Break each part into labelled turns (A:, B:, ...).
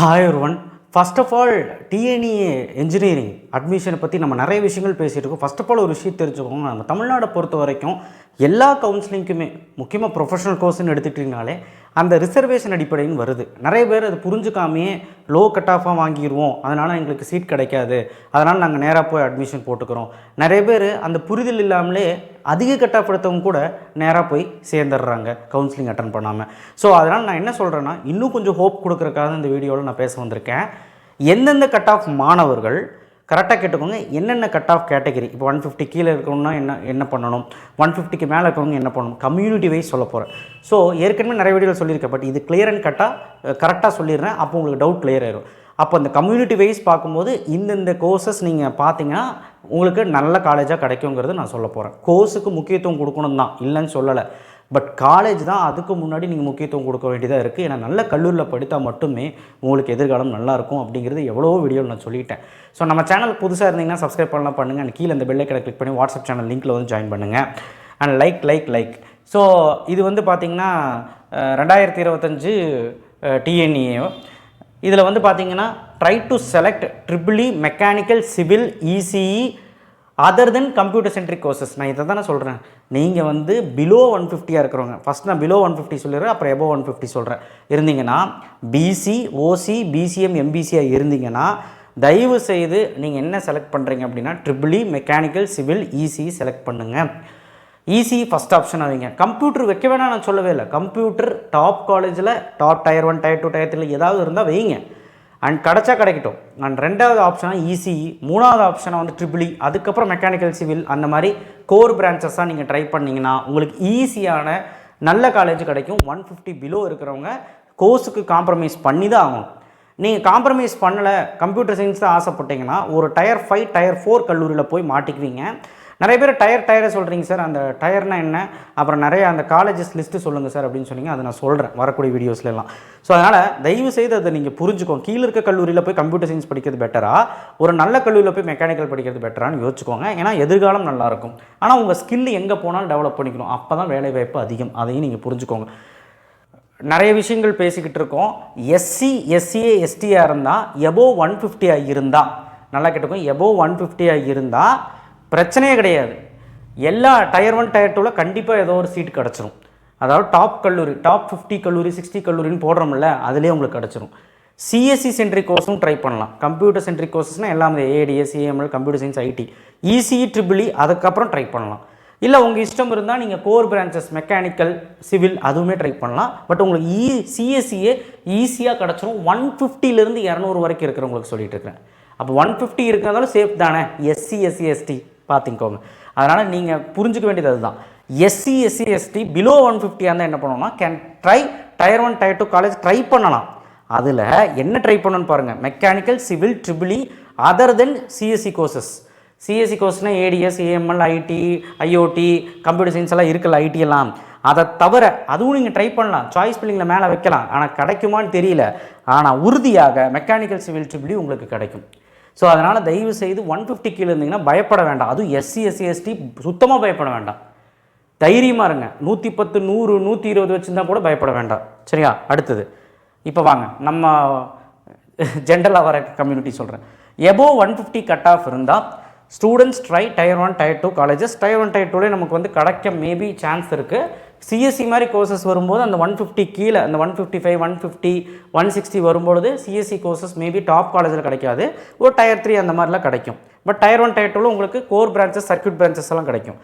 A: Hi everyone first of all TNEA engineering அட்மிஷனை பற்றி நம்ம நிறைய விஷயங்கள் பேசிகிட்டு இருக்கோம். ஃபஸ்ட் ஆஃப் ஆல் ஒரு விஷயம் தெரிஞ்சுக்கோங்க. நம்ம தமிழ்நாடை பொறுத்த வரைக்கும் எல்லா கவுன்சிலிங்க்குமே முக்கியமாக ப்ரொஃபஷனல் கோர்ஸ்னு எடுத்துக்கிட்டிங்கனாலே அந்த ரிசர்வேஷன் அடிப்படையில் வருது. நிறைய பேர் அது புரிஞ்சுக்காமையே லோ கட் ஆஃபாக வாங்கிடுவோம் அதனால் எங்களுக்கு சீட் கிடைக்காது. அதனால் நாங்கள் நேராக போய் அட்மிஷன் போட்டுக்கிறோம். நிறைய பேர் அந்த புரிதல் இல்லாமலே அதிக கட் ஆஃப் எடுத்தவங்க கூட நேராக போய் சேர்ந்துடுறாங்க கவுன்சிலிங் அட்டன் பண்ணாமல் ஸோ அதனால் நான் என்ன சொல்கிறேன்னா இன்னும் கொஞ்சம் ஹோப் கொடுக்குறக்காக இந்த வீடியோவில் நான் பேச வந்திருக்கேன். எந்தெந்த கட் ஆஃப் மாணவர்கள் கரெக்டாக கேட்டுக்கோங்க என்னென்ன கட் ஆஃப் கேட்டகரி இப்போ ஒன் ஃபிஃப்டி கீழே இருக்கணும்னா என்ன என்ன பண்ணணும்? ஒன் ஃபிஃப்டிக்கு மேலே இருக்கவங்க என்ன பண்ணணும்? கம்யூனிட்டி வைஸ் சொல்ல போகிறேன் ஸோ ஏற்கனவே நிறைய வீடியோ சொல்லியிருக்கேன் பட் இது கிளியர் அண்ட் கட்டாக கரெக்டாக சொல்லிடுறேன் அப்போ உங்களுக்கு டவுட் கிளியர் ஆயிடும் அப்போ அந்த கம்யூனிட்டி வைஸ் பார்க்கும்போது இந்தந்த கோர்சஸ் நீங்கள் பார்த்தீங்கன்னா உங்களுக்கு நல்ல காலேஜாக கிடைக்குங்கிறது நான் சொல்ல போகிறேன் கோர்ஸுக்கு முக்கியத்துவம் கொடுக்கணும் தான் இல்லைன்னு சொல்லலை. பட் காலேஜ் தான் அதுக்கு முன்னாடி நீங்கள் முக்கியத்துவம் கொடுக்க வேண்டியதாக இருக்குது ஏன்னா நல்ல கல்லூரியில் படித்தால் மட்டுமே உங்களுக்கு எதிர்காலம் நல்லா இருக்கும் அப்படிங்கிறது எவ்வளோ வீடியோவில் நான் சொல்லிட்டேன். ஸோ நம்ம சேனல் புதுசாக இருந்தீங்கன்னா சப்ஸ்கிரைப் பண்ணலாம் பண்ணுங்கள் அண்ட் கீழே இந்த பெல்லைக்கடை கிளிக் பண்ணி வாட்ஸ்அப் சேனல் லிங்க்கில் வந்து ஜாயின் பண்ணுங்கள் and like like like so இது வந்து பார்த்திங்கன்னா ரெண்டாயிரத்தி இருபத்தஞ்சு டிஎன்இஏ இதில் வந்து பார்த்தீங்கன்னா try to select triple E mechanical civil ECE other than computer centric courses நான் இதை தானே சொல்கிறேன் நீங்கள் வந்து பிலோ ஒன் ஃபிஃப்டியாக இருக்கிறவங்க ஃபஸ்ட் நான் பிலோ ஒன் ஃபிஃப்டி சொல்லிடுறேன் அப்புறம் எபோ ஒன் ஃபிஃப்டி சொல்கிறேன் இருந்தீங்கன்னா பிசி ஓசி பிசிஎம் எம்பிசியாக இருந்தீங்கன்னா தயவு செய்து நீங்கள் என்ன செலக்ட் பண்ணுறீங்க அப்படின்னா triple E mechanical civil EC select பண்ணுங்கள் ஈஸி ஃபஸ்ட் ஆப்ஷன் வைங்க. கம்ப்யூட்டர் வைக்க வேணாம் நான் சொல்லவே இல்லை. கம்ப்யூட்டர் டாப் காலேஜில் top tier one tier two tier three ஏதாவது இருந்தால் வைங்க. அண்ட் கிடச்சா கிடைக்கட்டும். அண்ட் ரெண்டாவது ஆப்ஷனாக இசிஇ மூணாவது ஆப்ஷனாக வந்து ட்ரிபிளி e. அதுக்கப்புறம் மெக்கானிக்கல் சிவில் அந்த மாதிரி கோர் பிரான்ச்சஸாக நீங்கள் ட்ரை பண்ணிங்கன்னா உங்களுக்கு ஈஸியான நல்ல காலேஜ் கிடைக்கும். ஒன் ஃபிஃப்டி பிலோ இருக்கிறவங்க கோர்ஸுக்கு காம்ப்ரமைஸ் பண்ணி தான் ஆகணும். நீங்கள் காம்ப்ரமைஸ் பண்ணலை கம்ப்யூட்டர் சயின்ஸ் தான் ஆசைப்பட்டீங்கன்னா ஒரு டயர் ஃபைவ் டயர் ஃபோர் கல்லூரியில் போய் மாட்டிக்குவீங்க. நிறைய பேர் டயர் டயரை சொல்கிறீங்க சார். அந்த டயர்னா என்ன? அப்புறம் நிறைய அந்த காலேஜஸ் லிஸ்ட்டு சொல்லுங்கள் சார் அப்படின்னு சொன்னீங்க. அதை நான் சொல்கிறேன் வரக்கூடிய வீடியோஸ்ல எல்லாம். ஸோ அதனால் தயவு செய்து அதை நீங்கள் புரிஞ்சுக்கோங்க கீழே இருக்க கல்லூரியில் போய் கம்ப்யூட்டர் சயின்ஸ் படிக்கிறது பெட்டரா ஒரு நல்ல கல்லூரியில் போய் மெக்கானிக்கல் படிக்கிறது பெட்டரான்னு யோசிச்சுக்கோங்க. ஏன்னா எதிர்காலம் நல்லாயிருக்கும். ஆனால் உங்கள் ஸ்கில் எங்கே போனாலும் டெவலப் பண்ணிக்கணும். அப்போ தான் வேலைவாய்ப்பு அதிகம். அதையும் நீங்கள் புரிஞ்சுக்கோங்க. நிறைய விஷயங்கள் பேசிக்கிட்டு இருக்கோம். எஸ்சி எஸ்சிஏ எஸ்டியாக இருந்தால் எபோ ஒன் ஃபிஃப்டியாக இருந்தால் நல்லா கேட்டுக்கோங்க. எபோ ஒன் ஃபிஃப்டியாக இருந்தால் பிரச்சனையே கிடையாது. எல்லா டயர் ஒன் டயர் டூவில் கண்டிப்பாக ஏதோ ஒரு சீட் கிடச்சிரும். அதாவது டாப் கல்லூரி டாப் ஃபிஃப்டி கல்லூரி சிக்ஸ்டி கல்லூரின்னு போடுறோம்ல அதுலேயே உங்களுக்கு கிடச்சிரும். சிஎஸ்சி சென்ட்ரிக் கோர்ஸும் ட்ரை பண்ணலாம். கம்ப்யூட்டர் சென்ட்ரிக் கோர்ஸஸ்னால் எல்லாமே ADS AML computer science IT ECE triple E அதுக்கப்புறம் ட்ரை பண்ணலாம். இல்லை உங்கள் இஷ்டம் இருந்தால் நீங்கள் கோர் பிரான்ச்சஸ் மெக்கானிக்கல் சிவில் அதுவுமே ட்ரை பண்ணலாம். பட் உங்களுக்கு e, இ சிஎஸ்சியே ஈஸியாக கிடச்சிரும். ஒன் ஃபிஃப்டிலேருந்து இரநூறு வரைக்கும் இருக்கிறவங்களுக்கு சொல்லிட்டு இருக்கிறேன். அப்போ ஒன் ஃபிஃப்டி இருக்கிறதாலும் சேஃப் தானே? எஸ்சி எஸ்சி எஸ்டி பார்த்துக்கோங்க. அதனால் நீங்கள் புரிஞ்சுக்க வேண்டியது அதுதான். SC SC ST below one ஃபிஃப்டியாக இருந்தால் என்ன பண்ணணும்னா can try tier one tier two college try பண்ணலாம். அதில் என்ன ட்ரை பண்ணணும்னு பாருங்கள் mechanical civil triple E other than CSC courses CSC கோர்ஸ்னால் ADS AML IT IOT computer science எல்லாம் இருக்குல்ல ஐடி எல்லாம். அதை தவிர அதுவும் நீங்கள் ட்ரை பண்ணலாம். சாய்ஸ் பில்லிங்கில் மேலே வைக்கலாம். ஆனால் கிடைக்குமான்னு தெரியல. ஆனால் உறுதியாக மெக்கானிக்கல் சிவில் ட்ரிபிளி உங்களுக்கு கிடைக்கும். ஸோ அதனால் தயவு செய்து ஒன் ஃபிஃப்டி கீழே இருந்தீங்கன்னா பயப்பட வேண்டாம். அதுவும் எஸ்சி எஸ்சி எஸ்டி சுத்தமாக பயப்பட வேண்டாம். தைரியமாக இருங்க. நூற்றி பத்து நூறு நூற்றி இருபது வச்சுருந்தா கூட பயப்பட வேண்டாம். சரியா? அடுத்தது. இப்போ வாங்க. நம்ம ஜென்ரலாக வர கம்யூனிட்டி சொல்கிறேன் above one fifty cut off இருந்தால் students try tier one tier two colleges tier one tier டூலே நமக்கு வந்து கிடைக்க மேபி சான்ஸ் இருக்குது சிஎஸ்சி மாதிரி கோர்சஸ் வரும்போது அந்த ஒன் ஃபிஃப்டி கீழே அந்த one fifty five one fifty one sixty வரும்பொழுது சிஎஸ்சி கோர்சஸ் மேபி டாப் காலேஜில் கிடைக்காது. ஒரு டயர் த்ரீ அந்த மாதிரிலாம் கிடைக்கும். பட் டயர் ஒன் டயர் டூவில் உங்களுக்கு கோர் பிரான்ச்சஸ் சர்க்யூட் பிரான்ச்சஸ் எல்லாம் கிடைக்கும்.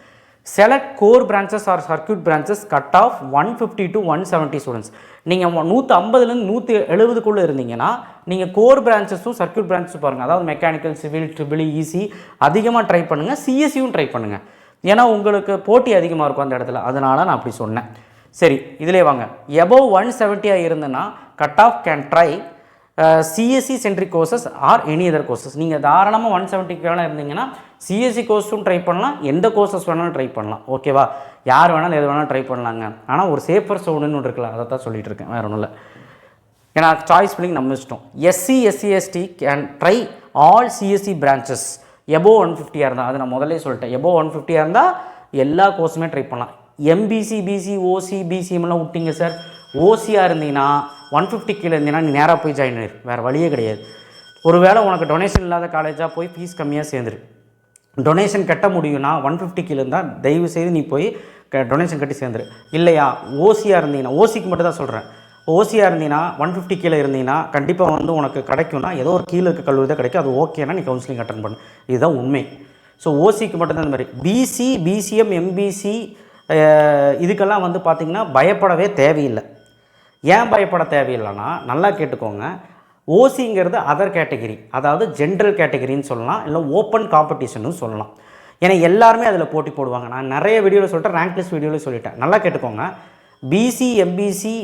A: சில core branches or circuit branches cut off one fifty to one seventy students நீங்கள் நூற்றி ஐம்பதுலேருந்து நூற்றி எழுபதுக்குள்ளே இருந்தீங்கன்னா நீங்கள் கோர் பிரான்ச்சஸும் சர்க்கியூட் பிரான்ச்சஸும் பாருங்கள் அதாவது mechanical civil triple EC e, அதிகமாக ட்ரை பண்ணுங்கள் சிஎஸ்சியும் ட்ரை பண்ணுங்கள் ஏன்னா உங்களுக்கு போட்டி அதிகமாக இருக்கும் அந்த இடத்துல. அதனால நான் அப்படி சொன்னேன். சரி இதிலே வாங்க. எபோவ் ஒன் செவன்ட்டியாக இருந்ததுன்னா cut off can try CSC centric courses or any other courses நீங்கள் தாராளமாக ஒன் செவன்ட்டிக்கு வேணால் இருந்தீங்கன்னா சிஎஸ்சி கோர்ஸும் ட்ரை பண்ணலாம். எந்த கோர்சஸ் வேணாலும் ட்ரை பண்ணலாம். ஓகேவா யார் வேணாலும் எது வேணாலும் ட்ரை பண்ணலாங்க. ஆனால் ஒரு சேஃபர் சோடுன்னு ஒன்று இருக்குல்ல அதை தான் சொல்லிட்டு இருக்கேன். வேறு ஒன்றும் இல்லை. ஏன்னா சாய்ஸ் பில்லிங் நம்ம இஷ்டம். SC SC ST can try all CSC branches above one ஃபிஃப்டியாக இருந்தால் அது நான் முதல்ல சொல்லிட்டேன். எபோ ஒன் ஃபிஃப்டியாக இருந்தால் எல்லா கோர்ஸுமே ட்ரை பண்ணலாம். எம்பிசி பிசி ஓசி பிசிஎம்லாம் விட்டீங்க சார் ஓசியாக இருந்தீங்கன்னா ஒன் ஃபிஃப்டி கீழே இருந்தீங்கன்னா நீ நேராக போய் ஜாயின் ஆயிரு. வேறு வழியே கிடையாது. ஒருவேளை உனக்கு டொனேஷன் இல்லாத காலேஜாக போய் ஃபீஸ் கம்மியாக சேர்ந்துரு. டொனேஷன் கட்ட முடியும்னா ஒன் ஃபிஃப்டி கீழே இருந்தால் தயவு செய்து நீ போய் க டொனேஷன் கட்டி சேர்ந்துரு. இல்லையா? ஓசியாக இருந்தீங்கன்னா ஓசிக்கு மட்டும் தான் சொல்கிறேன் ஓசியாக இருந்தீங்கன்னா ஒன் ஃபிஃப்டி கீழே இருந்தீங்கன்னா கண்டிப்பாக வந்து உனக்கு கிடைக்கும்னா ஏதோ ஒரு கீழே இருக்க கல்லூரி தான் கிடைக்கும். அது ஓகேனா நீ கவுன்சிலிங் அட்டன் பண்ணு. இதுதான் உண்மை. ஸோ ஓசிக்கு மட்டும்தான் இந்த மாதிரி. பிசி பிசிஎம் எம்பிசி இதுக்கெல்லாம் வந்து பார்த்திங்கன்னா பயப்படவே தேவையில்லை. ஏன் பயப்பட தேவையில்லைன்னா நல்லா கேட்டுக்கோங்க. ஓசிங்கிறது அதர் கேட்டகிரி அதாவது ஜென்ரல் கேட்டகிரின்னு சொல்லலாம். இல்லை ஓப்பன் காம்படிஷன்னு சொல்லலாம். ஏன்னா எல்லாருமே அதில் போட்டி போடுவாங்க. நான் நிறைய வீடியோவில் சொல்லிட்டேன் ரேங்க் லிஸ்ட் வீடியோவில் சொல்லிட்டேன். நல்லா கேட்டுக்கோங்க. BC MBC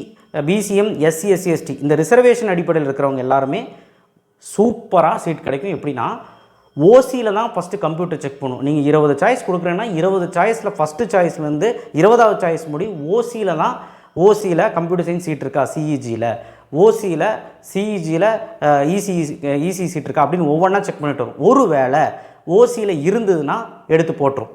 A: BCM SC SC ST இந்த ரிசர்வேஷன் அடிப்படையில் இருக்கிறவங்க எல்லாருமே சூப்பராக சீட் கிடைக்கும். எப்படின்னா ஓசியில் தான் ஃபஸ்ட்டு கம்ப்யூட்டர் செக் பண்ணும். நீங்கள் இருபது சாய்ஸ் கொடுக்குறேன்னா இருபது சாய்ஸில் ஃபஸ்ட்டு சாய்ஸ்லேருந்து இருபதாவது சாய்ஸ் முடி ஓசியில் தான் ஓசியில் கம்ப்யூட்டர் சயின்ஸ் சீட் இருக்கா? சிஇஜியில் ஓசியில் சிஇஜியில் இசி இசி சீட் இருக்கா? அப்படின்னு ஒவ்வொன்றா செக் பண்ணிட்டு வரும். ஒரு வேளை ஓசியில் இருந்ததுன்னா எடுத்து போட்டுரும்.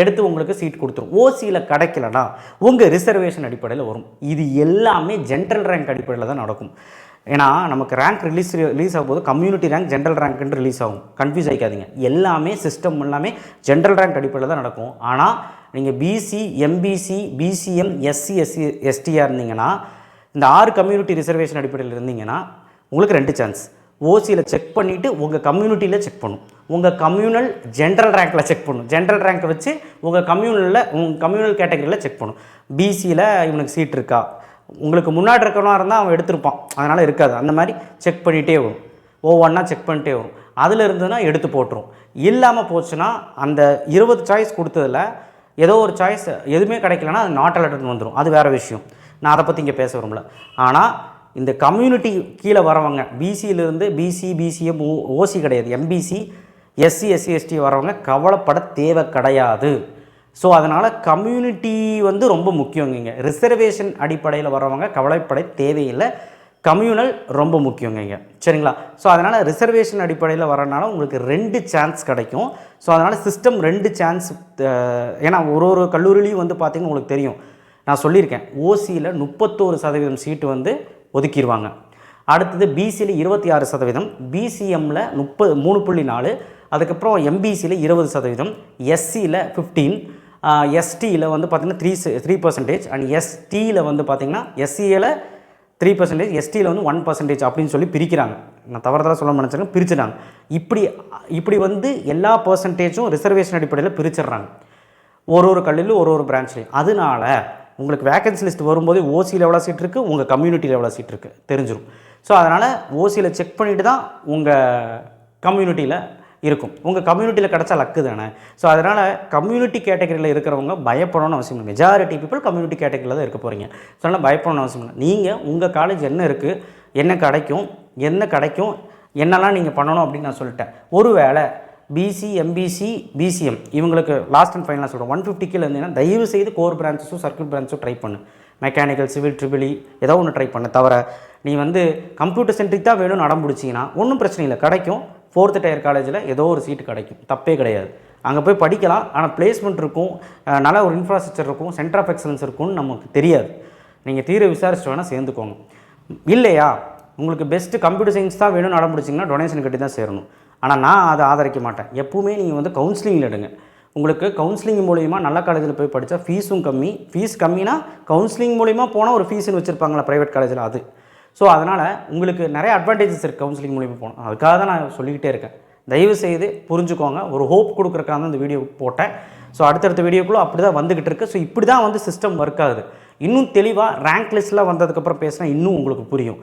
A: எடுத்து உங்களுக்கு சீட் கொடுத்துரும். ஓசியில் கிடைக்கலனா உங்கள் ரிசர்வேஷன் அடிப்படையில் வரும். இது எல்லாமே ஜென்ரல் ரேங்க் அடிப்படையில் தான் நடக்கும். ஏன்னா நமக்கு ரேங்க் ரிலீஸ் ரிலீஸ் ஆகும்போது கம்யூனிட்டி ரேங்க் ஜென்ரல் ரேங்க்னு ரிலீஸ் ஆகும். கன்ஃபியூஸ் ஆகிக்காதீங்க எல்லாமே சிஸ்டம் எல்லாமே ஜென்ரல் ரேங்க் அடிப்படையில் தான் நடக்கும். ஆனால் நீங்கள் BC MBC BCM SC SC எஸ்டியாக இருந்தீங்கன்னா இந்த ஆறு கம்யூனிட்டி ரிசர்வேஷன் அடிப்படையில் இருந்தீங்கன்னா உங்களுக்கு ரெண்டு சான்ஸ் ஓசியில் செக் பண்ணிவிட்டு உங்கள் கம்யூனிட்டியில் செக் பண்ணும். உங்கள் கம்யூனல் ஜென்ரல் ரேங்க்கில் செக் பண்ணும். ஜென்ரல் ரேங்க்கை வச்சு உங்கள் கம்யூனலில் உங்கள் கம்யூனல் கேட்டகரியில் செக் பண்ணும். பிசியில் இவனுக்கு சீட் இருக்கா? உங்களுக்கு முன்னாடி இருக்கணும் இருந்தால் அவன் எடுத்திருப்பான். அதனால் இருக்காது. அந்த மாதிரி செக் பண்ணிகிட்டே வரும். ஒவ்வொன்றா செக் பண்ணிட்டே வரும். அதில் இருந்ததுன்னா எடுத்து போட்டுரும். இல்லாமல் போச்சுன்னா அந்த இருபது சாய்ஸ் கொடுத்ததில் ஏதோ ஒரு சாய்ஸ் எதுவுமே கிடைக்கலனா அது நாட் அலர்ட்னு வந்துடும் அது வேறு விஷயம். நான் அதை பற்றி இங்கே பேச விரும்பல. ஆனால் இந்த கம்யூனிட்டி கீழே வரவங்க பிசியிலிருந்து பிசி பிசிஎம் ஓ ஓசி கிடையாது எம்பிசி எஸ்சி எஸ்சி எஸ்டி வரவங்க கவலைப்பட தேவை கிடையாது. ஸோ அதனால் கம்யூனிட்டி வந்து ரொம்ப முக்கியங்க ரிசர்வேஷன் அடிப்படையில் வரவங்க கவலைப்பட தேவையில்லை. கம்யூனல் ரொம்ப முக்கியங்க இங்கே. சரிங்களா? ஸோ அதனால் ரிசர்வேஷன் அடிப்படையில் வரனால உங்களுக்கு ரெண்டு சான்ஸ் கிடைக்கும். ஸோ அதனால் சிஸ்டம் ரெண்டு சான்ஸ் ஏன்னா ஒரு ஒரு கல்லூரிலையும் வந்து பார்த்திங்கன்னா உங்களுக்கு தெரியும். நான் சொல்லியிருக்கேன் ஓசியில் முப்பத்தோரு சதவீதம் சீட்டு வந்து ஒதுக்கிடுவாங்க அடுத்தது பிசியில் இருபத்தி ஆறு சதவீதம் பிசிஎம்மில் முப்பது மூணு புள்ளி நாலு அதுக்கப்புறம் எம்பிசியில் இருபது சதவீதம் எஸ்சியில் ஃபிஃப்டீன் எஸ்டியில் வந்து பார்த்திங்கன்னா த்ரீ த்ரீ பர்சன்டேஜ் அண்ட் எஸ்டியில் வந்து பார்த்திங்கன்னா எஸ்சியில் த்ரீ பர்சன்டேஜ் எஸ்டியில் வந்து ஒன் பர்சன்டேஜ் அப்படின்னு சொல்லி பிரிக்கிறாங்க. நான் தவறுதலாக சொல்ல நினச்சிருக்கேன் பிரிச்சுட்டாங்க. இப்படி இப்படி வந்து எல்லா பர்சன்டேஜும் ரிசர்வேஷன் அடிப்படையில் பிரிச்சிடுறாங்க. ஒரு ஒரு கல்லிலும் ஒரு ஒரு பிரான்ச்லேயும் அதனால உங்களுக்கு வேகன்சி லிஸ்ட் வரும்போது ஓசியில் எவ்வளோ சீட் இருக்குது உங்கள் கம்யூனிட்டியில் எவ்வளோ சீட் இருக்குது தெரிஞ்சிடும் ஸோ அதனால் ஓசியில் செக் பண்ணிவிட்டு தான் உங்கள் கம்யூனிட்டியில் இருக்கும். உங்கள் கம்யூனிட்டியில் கிடச்சா லக்கு தானே? ஸோ அதனால் கம்யூனிட்டி கேட்டகரியில் இருக்கிறவங்க பயப்படணும்னு அவசியம் இல்லை. மெஜாரிட்டி பீப்புள் கம்யூனிட்டி கேட்டகரியில் தான் இருக்க போகிறீங்க ஸோ அதனால் பயப்படணும்னு அவசியம் இல்லை. நீங்கள் உங்கள் காலேஜ் என்ன இருக்குது என்ன கிடைக்கும்? என்ன கிடைக்கும்? என்னெல்லாம் நீங்கள் பண்ணணும் அப்படின்னு நான் சொல்லிட்டேன். ஒரு வேளை பிசி எம்பிசி பிசிஎம் இவங்களுக்கு லாஸ்ட் அண்ட் ஃபைனலாக சொல்கிறேன் ஒன் ஃபிஃப்டி கீழே இருந்தீங்கன்னா தயவு செய்து கோர் பிரான்ச்சஸும் சர்க்கிள் பிரான்ச்சும் ட்ரை பண்ணு. மெக்கானிக்கல் சிவில் ட்ரிபிளி ஏதோ ஒன்று ட்ரை பண்ணு. தவிர நீ வந்து கம்ப்யூட்டர் சென்ட்ரிக் தான் வேணும்னு அடம் பிடிச்சிங்கன்னா ஒன்றும் பிரச்சனை இல்லை. கிடைக்கும். ஃபோர்த்து டயர் காலேஜில் ஏதோ ஒரு சீட்டு கிடைக்கும். தப்பே கிடையாது. அங்கே போய் படிக்கலாம். ஆனால் பிளேஸ்மெண்ட் இருக்கும். நல்ல ஒரு இன்ஃப்ராஸ்ட்ரக்சர் இருக்கும். சென்டர் ஆஃப் எக்ஸலன்ஸ் இருக்கும்னு நமக்கு தெரியாது. நீங்கள் தீர விசாரிச்சுட்டு வேணால் சேர்ந்துக்கோங்க. இல்லையா? உங்களுக்கு பெஸ்ட்டு கம்ப்யூட்டர் சயின்ஸ் தான் வேணும்னு அடம் பிடிச்சிங்கன்னா டொனேஷன் கட்டி தான் சேரணும். ஆனால் நான் அதை ஆதரிக்க மாட்டேன். எப்பவுமே நீங்கள் வந்து கவுன்சிலிங்கில் எடுங்க. உங்களுக்கு கவுன்சிலிங் மூலிமா நல்ல காலேஜில் போய் படித்தா ஃபீஸும் கம்மி. ஃபீஸ் கம்மினா கவுன்சிலிங் மூலிமா போனால் ஒரு ஃபீஸ்னு வச்சுருப்பாங்களா ப்ரைவேட் காலேஜில் அது. ஸோ அதனால் உங்களுக்கு நிறைய அட்வான்டேஜஸ் இருக்குது கவுன்சிலிங் மூலிமா போகணும் அதுக்காக தான் நான் சொல்லிக்கிட்டே இருக்கேன். தயவு செய்து புரிஞ்சுக்கோங்க. ஒரு ஹோப் கொடுக்குறக்காக தான் இந்த வீடியோ போட்டேன். ஸோ அடுத்தடுத்த வீடியோக்குள்ளே அப்படி தான் வந்துக்கிட்டு இருக்கு. ஸோ இப்படி தான் வந்து சிஸ்டம் ஒர்க் ஆகுது. இன்னும் தெளிவாக ரேங்க் லிஸ்ட்டில் வந்ததுக்கப்புறம் பேசினா இன்னும் உங்களுக்கு புரியும்.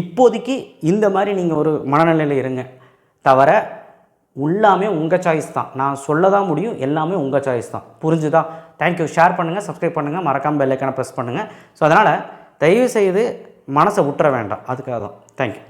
A: இப்போதைக்கு இந்த மாதிரி நீங்கள் ஒரு மனநிலையில் இருங்க. தவிர எல்லாமே உங்கள் சாய்ஸ் தான். நான் சொல்ல தான் முடியும் எல்லாமே உங்கள் சாய்ஸ் தான். புரிஞ்சுதா? தேங்க்யூ ஷேர் பண்ணுங்கள் சப்ஸ்கிரைப் பண்ணுங்கள் மறக்காமல் பெல்லைக்கான ப்ரெஸ் பண்ணுங்கள் ஸோ அதனால் தயவுசெய்து மனசை விட்டுற வேண்டாம். அதுக்காக தான் தேங்க்யூ